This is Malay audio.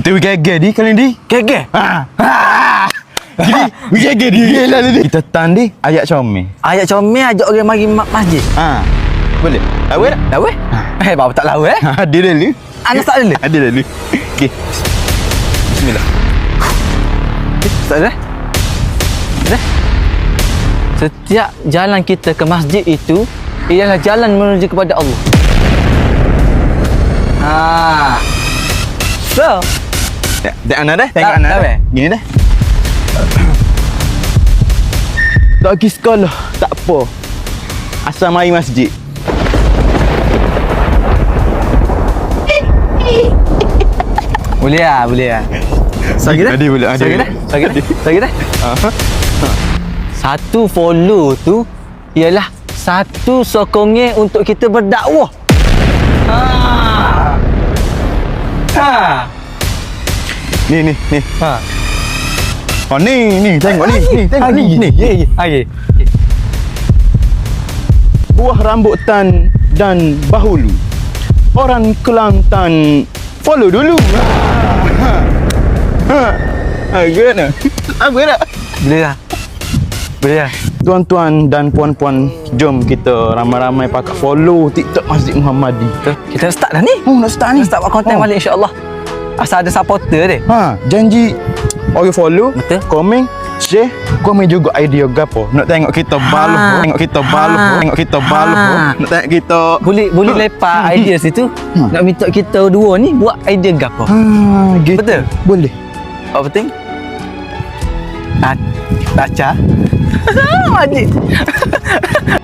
Kita pergi gege di kali ni. Gege. Ha. Ha. Jadi, pergi gege di. Gila ni. Kita tan di ayat comel. Ayat comel ajak orang mari ma- masjid. Ha. Boleh? Tahu tak? Dah weh? Eh, bapak tak tahu eh. Ada dulu. Anak tak ada. Ada dulu. Okey. Bismillah. Tak ada. Dah. Setiap jalan kita ke masjid itu ialah jalan menuju kepada Allah. Ha. So, Tak, tak anak dah? Tengok Tak, anak dah? Gini dah. Tak pergi sekolah, tak apa. Asal mari masjid. boleh lah, boleh lah. Sagi dah? Ada boleh, ada Sagi dah? Sagi dah? Sagi dah? Satu follow tu ialah satu sokongan untuk kita berdakwah. Ni, ni, ni. Ha. Oh, ni, ni. Tengok ni. Ni, tengok ni. Ni. Ya, ya. Okey. Buah rambutan dan bahulu. Orang Kelantan follow dulu. Ha. Ha. Ha, good nak? Apa nak? Boleh lah. Boleh lah. Tuan-tuan dan puan-puan, jom kita ramai-ramai pakai follow TikTok Masjid Muhammadi. Betul. Kita nak start dah ni. Oh, nak start ni. Kita start buat konten Oh. balik insya-Allah. Asal ada supporter dia. Ha, janji orang follow, Betul. komen, share, komen juga idea gapo. Nak tengok kita baluh, Ha. tengok kita baluh, Ha. tengok kita baluh, Ha. nak tengok kita Boleh boleh lepak idea situ. Hmm. Nak minta kita dua ni buat idea gapo. Ha, gitu. Betul? Boleh. Apa penting? Taca. Wajib.